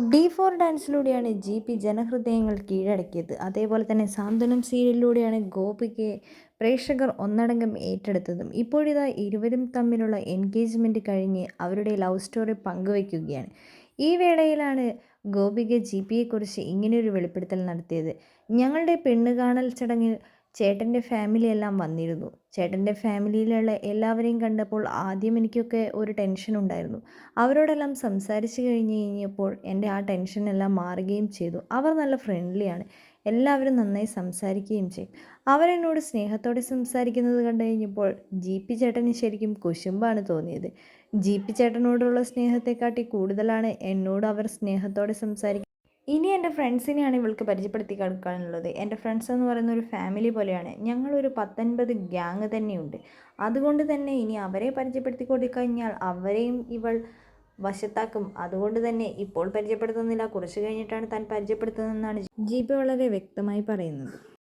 D four ഡാൻസിലൂടെയാണ് G P ജനഹൃദയങ്ങൾ കീഴടക്കിയത്. അതേപോലെ തന്നെ സാന്ത്വനം സീരിയലിലൂടെയാണ് ഗോപികയെ പ്രേക്ഷകർ ഒന്നടങ്കം ഏറ്റെടുത്തതും. ഇപ്പോഴിതാ ഇരുവരും തമ്മിലുള്ള എൻഗേജ്മെന്റ് കഴിഞ്ഞ് അവരുടെ ലവ് സ്റ്റോറി പങ്കുവയ്ക്കുകയാണ്. ഈ വേളയിലാണ് ഗോപിക ജി പിയെക്കുറിച്ച് ഇങ്ങനെയൊരു വെളിപ്പെടുത്തൽ നടത്തിയത്. ഞങ്ങളുടെ പെണ്ണുകാണൽ ചടങ്ങിൽ ചേട്ടന്റെ ഫാമിലി എല്ലാം വന്നിരുന്നു. ചേട്ടന്റെ ഫാമിലിയിലുള്ള എല്ലാവരെയും കണ്ടപ്പോൾ ആദ്യം എനിക്കൊക്കെ ഒരു ടെൻഷൻ ഉണ്ടായിരുന്നു. അവരോടെല്ലാം സംസാരിച്ച് കഴിഞ്ഞ് കഴിഞ്ഞപ്പോൾ എന്റെ ആ ടെൻഷനെല്ലാം മാറുകയും ചെയ്തു. അവർ നല്ല ഫ്രണ്ട്ലിയാണ് എല്ലാവരും നന്നായി സംസാരിക്കുകയും ചെയ്യും അവരെന്നോട് സ്നേഹത്തോടെ സംസാരിക്കുന്നത് കണ്ടു കഴിഞ്ഞപ്പോൾ ജി പി ചേട്ടന് ശരിക്കും കുശുമ്പാണ് തോന്നിയത്. ജി പി ചേട്ടനോടുള്ള സ്നേഹത്തെക്കാട്ടി കൂടുതലാണ് എന്നോട് അവർ സ്നേഹത്തോടെ സംസാരിക്കുന്നത് ഇനി എന്റെ ഫ്രണ്ട്സിനെയാണ് ഇവൾക്ക് പരിചയപ്പെടുത്തി കൊടുക്കാനുള്ളത്. എന്റെ ഫ്രണ്ട്സ് എന്ന് പറയുന്ന ഒരു ഫാമിലി പോലെയാണ്. ഞങ്ങളൊരു പത്തൊൻപത് ഗ്യാങ് തന്നെയുണ്ട്. അതുകൊണ്ട് തന്നെ ഇനി അവരെ പരിചയപ്പെടുത്തി കൊടുക്കഴിഞ്ഞാൽ അവരെയും ഇവൾ വശത്താക്കും. അതുകൊണ്ട് തന്നെ ഇപ്പോൾ പരിചയപ്പെടുത്തുന്നില്ല. കുറച്ച് കഴിഞ്ഞിട്ടാണ് താൻ പരിചയപ്പെടുത്തുന്നതെന്നാണ് ജി വളരെ വ്യക്തമായി പറയുന്നത്.